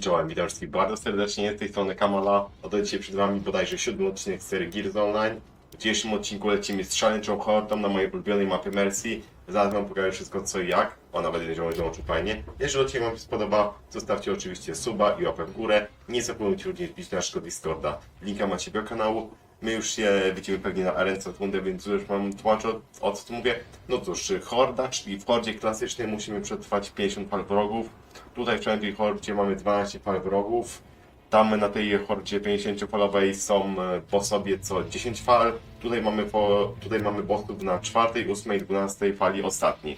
No dobra, cześć i czołem, witam wszystkich bardzo serdecznie, z tej strony Kamala. Oto dzisiaj przed wami bodajże siódmy odcinek serii Gears Online. W dzisiejszym odcinku lecimy z szaleńczą hordą na mojej ulubionej mapie Mercy. Zaraz wam pokażę wszystko co i jak, ona będzie działać dołączył fajnie. Jeżeli odcinek wam się spodoba, zostawcie oczywiście suba i łapę w górę. Nie zapomnijcie również wbić na naszego Discorda, linka macie do kanału. My już się widzimy pewnie na arence od rundę, więc już mam tłumaczę o, o co mówię. No cóż, horda, czyli w hordzie klasycznej musimy przetrwać 50 fal wrogów. Tutaj w czwartej hordzie mamy 12 fal wrogów. Tam na tej hordzie 50-falowej są e, po sobie co 10 fal. Tutaj mamy, po, tutaj mamy bossów na czwartej, ósmej, 12 fali ostatni.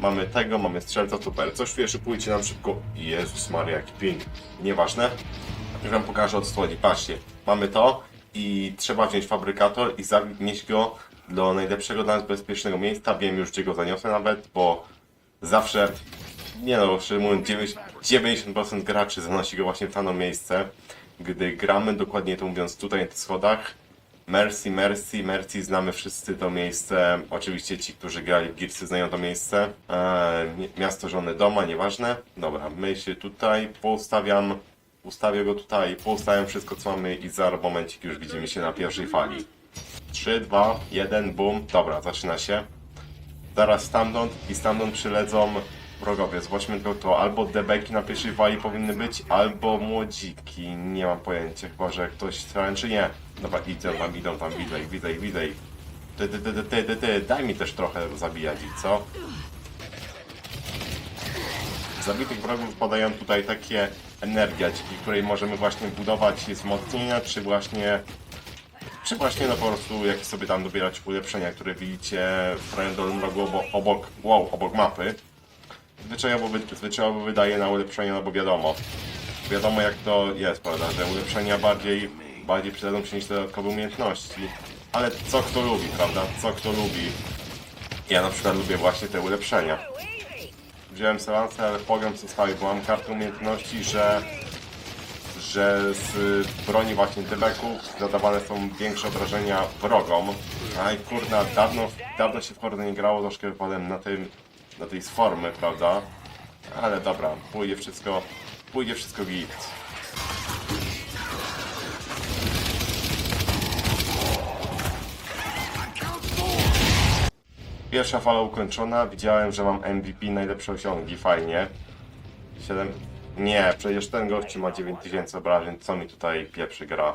Mamy tego, mamy strzelca, super. Coś czuje, szybujcie nam szybko. Jezus Maria, jaki ping. Nieważne. Już wam pokażę od stoli. Patrzcie, mamy to i trzeba wziąć fabrykator i zanieść go do najlepszego dla nas bezpiecznego miejsca. Wiem już, gdzie go zaniosę nawet, bo zawsze, nie no, szczerze mówiąc, 90% 90% graczy zanosi go właśnie w dane miejsce, gdy gramy, dokładnie to mówiąc, tutaj na tych schodach. Mercy, Mercy, Mercy, znamy wszyscy to miejsce. Oczywiście ci, którzy grali w Gearsy znają to miejsce. Eee, mi- miasto żony doma, nieważne. Dobra, my się tutaj poustawiam. Ustawię go tutaj, poustawiam wszystko co mamy i za momencik już widzimy się na pierwszej fali. 3, 2, 1, boom. Dobra, zaczyna się. Zaraz stamtąd i stamtąd przylecą wrogowie. Zobaczmy to, to albo debeki na pierwszej fali powinny być, albo młodziki. Nie mam pojęcia, chyba że ktoś czy nie. Dobra, idą tam, idą tam, widzę ich, widzę ich, widzę. Ty, ty, ty, ty, ty, ty, daj mi też trochę zabijać ich, co? Zabitych wrogów podają tutaj takie energia, dzięki której możemy właśnie budować wzmocnienia, czy właśnie czy właśnie no po prostu jakieś sobie tam dobierać ulepszenia, które widzicie w prawym dolnym obok, wow, obok mapy. Zwyczajowo, wy, zwyczajowo wydaje na ulepszenia, no bo wiadomo. Wiadomo jak to jest, prawda, że ulepszenia bardziej, bardziej przydadzą się niż dodatkowe umiejętności. Ale co kto lubi, prawda? Co kto lubi. Ja na przykład lubię właśnie te ulepszenia. Wziąłem sobie ale program zostawił, bo mam kartę umiejętności, że że z broni właśnie debeków zadawane są większe obrażenia wrogom. Aj kurna, dawno, dawno się w Hordę nie grało, troszkę wypadłem na tym, na tej formy, prawda? Ale dobra, pójdzie wszystko, pójdzie wszystko git. Pierwsza fala ukończona, widziałem, że mam MVP, najlepsze osiągi, fajnie. 7... Nie, przecież ten gości ma 9000 obrażeń, co mi tutaj pieprzy gra.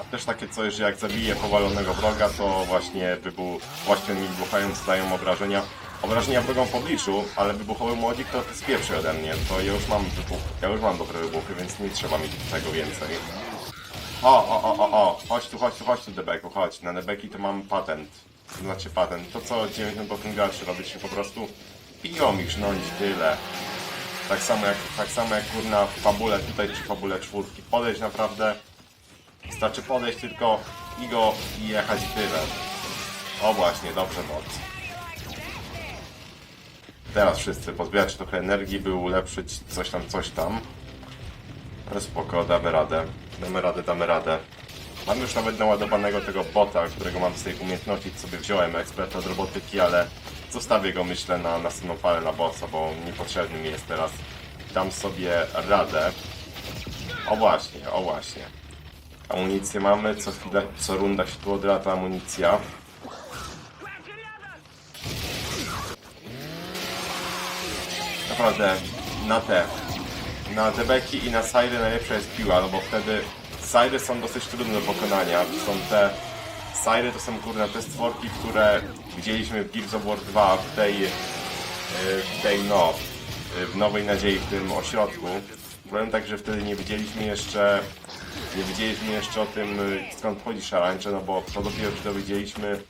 A też takie coś, że jak zabiję powalonego wroga, to właśnie wybuch... właśnie mi wybuchając dają obrażenia. Obrażenia wrogom w obliczu, ale wybuchowy młodzik to jest pierwszy ode mnie, to ja już mam wybuch... ja już mam dobre wybuchy, więc nie trzeba mieć tego więcej. O, o, o, o, o, chodź tu, chodź tu, chodź tu Debeku, chodź. Na Debeki to mam patent. Znaczy patent. To co 90% graczy robi się po prostu piją ich żnąć tyle. Tak samo jak, tak samo jak kurna w fabule tutaj czy fabule czwórki. Podejść naprawdę. Wystarczy podejść tylko i go i jechać tyle. O właśnie, dobrze bot. Teraz wszyscy pozbierać trochę energii, by ulepszyć coś tam, coś tam. Ale spoko, damy radę. Damy radę, damy radę. Mam już nawet naładowanego tego bota, którego mam z tej umiejętności, sobie wziąłem, ekspert od robotyki, ale zostawię go myślę na następną falę na bossa, bo niepotrzebny mi jest teraz. Dam sobie radę. O właśnie, o właśnie. Amunicję mamy, co chwilę, co runda się tu odrata amunicja. Naprawdę, na te na Debeki i na Siry najlepsza jest piła, no bo wtedy Siry są dosyć trudne do pokonania. Są te... Siry to są kurna te stworki, które widzieliśmy w Gears of War 2 w tej... yy, w tej no... yy, w Nowej Nadziei, w tym ośrodku. Powiem tak, że wtedy nie wiedzieliśmy jeszcze... Nie wiedzieliśmy jeszcze o tym, yy, skąd chodzi szarańcze, no bo to dopiero się dowiedzieliśmy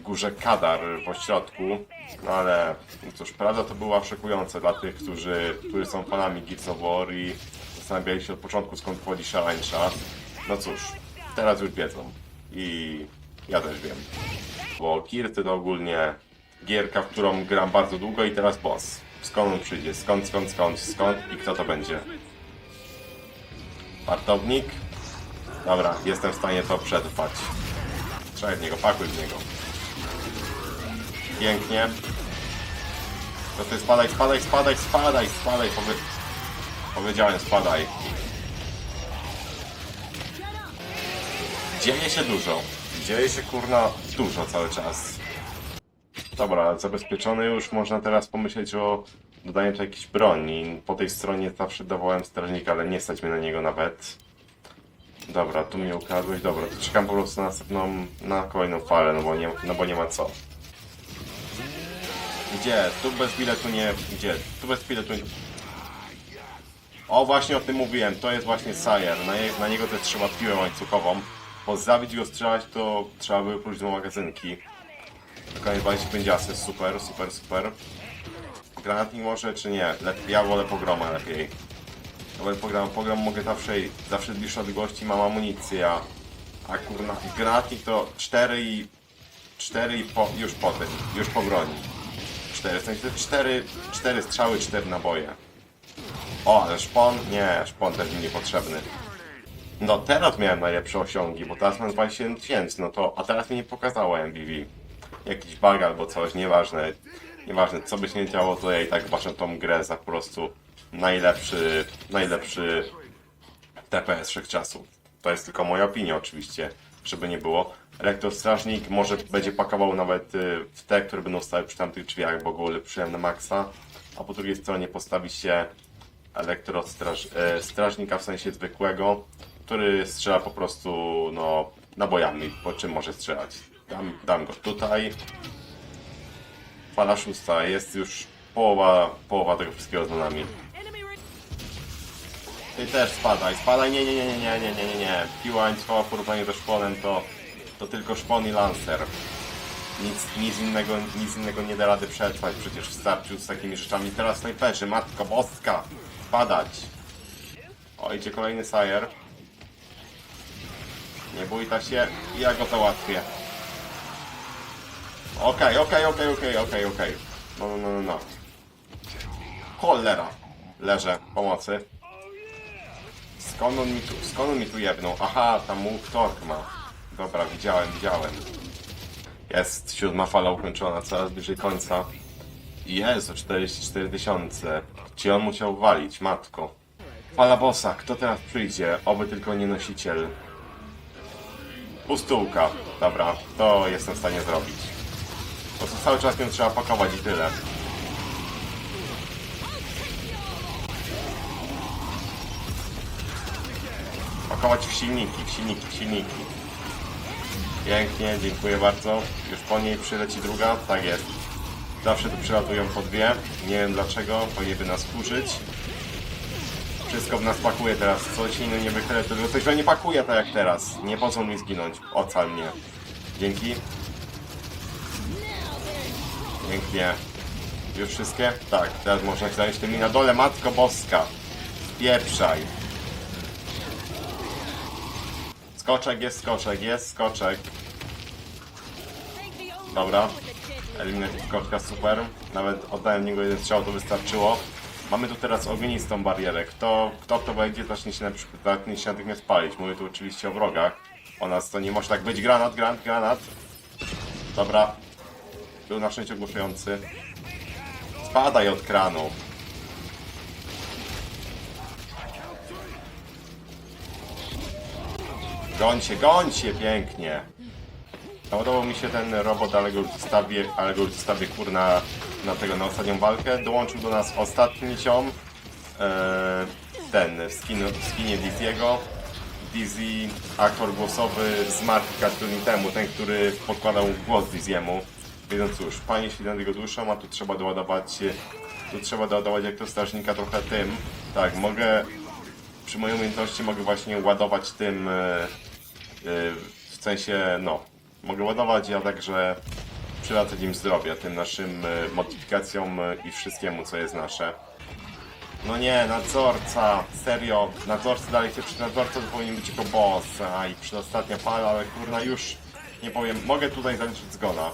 w górze Kadar w ośrodku. No ale no cóż, prawda to była szokująca dla tych, którzy, którzy są fanami Gears of War i zastanawiali się od początku skąd pochodzi szarańcza. No cóż, teraz już wiedzą. I ja też wiem. Bo Gearsy to ogólnie gierka, w którą gram bardzo długo i teraz boss. Skąd on przyjdzie? Skąd, skąd, skąd, skąd i kto to będzie? Wartownik? Dobra, jestem w stanie to przetrwać. Strzelaj w niego, pakuj w niego. Pięknie. To ty spadaj, spadaj, spadaj, spadaj, spadaj. Powy... Powiedziałem, spadaj. Dzieje się dużo. Dzieje się kurna dużo cały czas. Dobra, zabezpieczony już. Można teraz pomyśleć o dodaniu tu jakiejś broni. Po tej stronie zawsze dawałem strażnika, ale nie stać mnie na niego nawet. Dobra, tu mnie ukradłeś. Dobra, to czekam po prostu na następną, na kolejną falę, no bo nie, no bo nie ma co. Gdzie? Tu bez biletu nie... Gdzie? Tu bez biletu nie... O, właśnie o tym mówiłem. To jest właśnie Sire. Na, na niego też trzeba piłę łańcuchową. Bo zabić go strzelać, to trzeba by pójść do magazynki. Dokładnie 25 asy. Super, super, super. Granatnik może, czy nie? Ja wolę pogroma lepiej. Wolę pogram, pogram mogę zawsze, zawsze z bliższej odległości mam amunicję, a, a kurna, granatnik to 4 i 4 i po, już po tym, już po broni. 4, w sensie 4, 4 strzały, 4 naboje. O, ale szpon? Nie, szpon też mi niepotrzebny. No teraz miałem najlepsze osiągi, bo teraz mam 27 tysięcy, no to, a teraz mi nie pokazało MVV. Jakiś bug albo coś, nieważne. Nieważne, co by się nie działo, to ja i tak uważam tą grę za po prostu najlepszy, najlepszy TPS wszechczasów. To jest tylko moja opinia oczywiście, żeby nie było. Elektrostrażnik może będzie pakował nawet y, w te, które będą stały przy tamtych drzwiach, bo go ulepszyłem na maksa, a po drugiej stronie postawi się elektrostrażnika w sensie zwykłego, który strzela po prostu no, nabojami, po czym może strzelać. Dam, dam go tutaj. Fala szósta, jest już połowa, połowa tego wszystkiego za nami. Ty też spadaj, spadaj, nie, nie, nie, nie, nie, nie, nie, nie, nie. Piła łańcuchowa w porównaniu ze szponem to, to tylko szpon i lancer. Nic, nic, innego, nic innego nie da rady przetrwać przecież w starciu z takimi rzeczami. Teraz snajperzy, matko boska, spadać. O, idzie kolejny Sire. Nie bójta się, ja go załatwię. Okej, okej, okej, okej, okej, okej. No, no, no, no, no. Cholera. Leżę, pomocy. Skąd on mi tu, skąd on mi tu jebnął? Aha, tam Move Torque ma. Dobra, widziałem, widziałem. Jest siódma fala ukończona, coraz bliżej końca. Jezu, 44 tysiące. Gdzie on musiał walić, matko? Fala bossa, kto teraz przyjdzie? Oby tylko nie nosiciel. Pustułka. Dobra, to jestem w stanie zrobić. Po prostu cały czas ją trzeba pakować i tyle. Pakować w silniki, w silniki, w silniki. Pięknie, dziękuję bardzo. Już po niej przyleci druga, tak jest. Zawsze tu przylatują po dwie. Nie wiem dlaczego, powinny nas kurzyć. Wszystko w nas pakuje teraz, coś innego nie wychylę, tylko coś we nie pakuje tak jak teraz. Nie pozwól mi zginąć, ocal mnie. Dzięki. Pięknie. Już wszystkie? Tak, teraz można zająć tymi na dole, Matko Boska. Spieprzaj. Skoczek jest skoczek, jest skoczek. Dobra. Eliminated skoczka, super. Nawet oddałem niego jeden strzał, to wystarczyło. Mamy tu teraz ognistą barierę. Kto, kto to wejdzie, zacznie się, zacznie się natychmiast palić. Mówię tu oczywiście o wrogach. O nas to nie może tak być. Granat, granat, granat. Dobra. Był na szczęście ogłuszający. Spadaj od kranu. Gońcie, gońcie, pięknie. Podobał mi się ten robot, ale go już ale go kurna na tego, na ostatnią walkę. Dołączył do nas ostatni ciom. E, ten w, skin, w skinie Dizzy'ego. Dizzy, aktor głosowy zmarł kilka tygodni temu, ten, który podkładał głos Dizzy'emu. Więc cóż, panie świętego duszą, a tu trzeba doładować, tu trzeba doładować jak to strażnika trochę tym. Tak, mogę, przy mojej umiejętności mogę właśnie ładować tym, e, w sensie, no, mogę ładować, a także przywracać im zdrowie, tym naszym e, modyfikacjom e, i wszystkiemu, co jest nasze. No nie, nadzorca, serio, nadzorcy dalej się przy nadzorca powinien być jako boss, a i przy ostatnia fala, ale kurna już nie powiem, mogę tutaj zaliczyć zgona.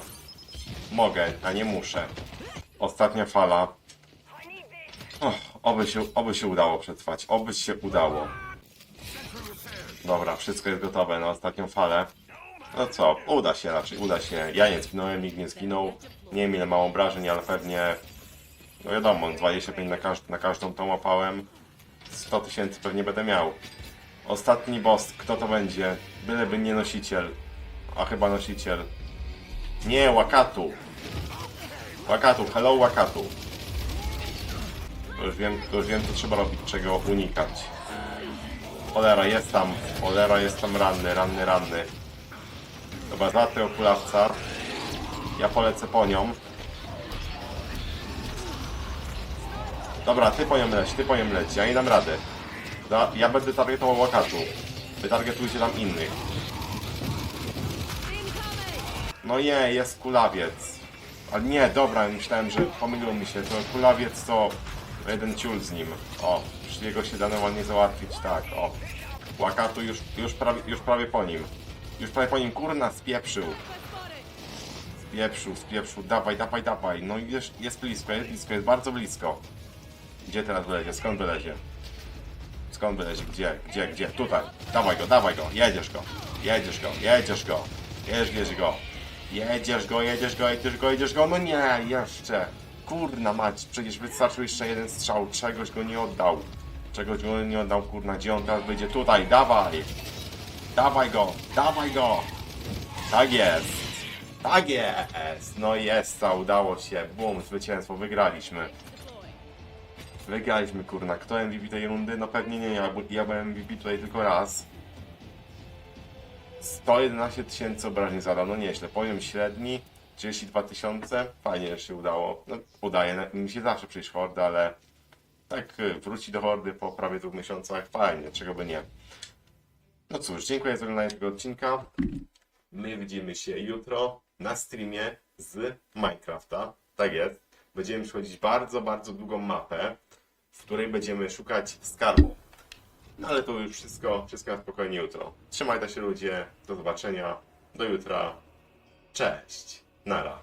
Mogę, a nie muszę. Ostatnia fala. Och, oby się, oby się udało przetrwać, oby się udało. Dobra, wszystko jest gotowe na ostatnią falę. No co, uda się raczej, uda się. Ja nie zginąłem, nikt nie zginął. Nie wiem ile mam obrażeń, ale pewnie... No wiadomo, 25 na, każd na każdą tą łapałem. 100 tysięcy pewnie będę miał. Ostatni boss, kto to będzie? Byleby nie nosiciel. A chyba nosiciel. Nie, Wakatu. Wakatu, hello Wakatu. To już wiem, to już wiem co trzeba robić, czego unikać. Cholera, jest tam, cholera, jest tam ranny, ranny, ranny. Dobra, za tego kulawca. Ja polecę po nią. Dobra, ty po nią leć, ty po nią leć, ja nie dam rady. Da, ja będę targetował Wakatu. Wy targetujcie tam innych. No nie, jest kulawiec. Ale nie, dobra, myślałem, że pomyliło mi się. To kulawiec to jeden ciul z nim. O, już jego się da normalnie załatwić, tak, o. Wakatu już, już, prawie, już prawie po nim. Już prawie po nim, kurna, spieprzył. Spieprzył, spieprzył, dawaj, dawaj, dawaj. No jest, jest blisko, jest blisko, jest bardzo blisko. Gdzie teraz wylezie? Skąd wylezie? Skąd wylezie? Gdzie? Gdzie? Gdzie? Tutaj. Dawaj go, dawaj go. Jedziesz go. Jedziesz go, jedziesz go. Jedziesz go. Jedziesz go, jedziesz go, jedziesz go, jedziesz go. No nie, jeszcze. Kurna mać, przecież wystarczył jeszcze jeden strzał. Czegoś go nie oddał. Czegoś go nie oddał, kurna. Gdzie on teraz będzie? Tutaj, dawaj. Dawaj go, dawaj go. Tak jest. Tak jest. No jest, udało się. Bum, zwycięstwo, wygraliśmy. Wygraliśmy, kurna. Kto MVP tej rundy? No pewnie nie ja, ja byłem MVP tutaj tylko raz. 111 tysięcy obrażeń zadał, no nieźle. Poziom średni, 32 tysiące. Fajnie, że się udało. No, udaje, mi się zawsze przyjść hordy, ale tak y, wróci do hordy po prawie dwóch miesiącach. Fajnie, czego by nie. No cóż, dziękuję za oglądanie tego odcinka. My widzimy się jutro na streamie z Minecrafta. Tak jest. Będziemy przechodzić bardzo, bardzo długą mapę, w której będziemy szukać skarbu. No ale to już wszystko, wszystko na spokojnie jutro. Trzymajcie się ludzie, do zobaczenia, do jutra. Cześć, なら。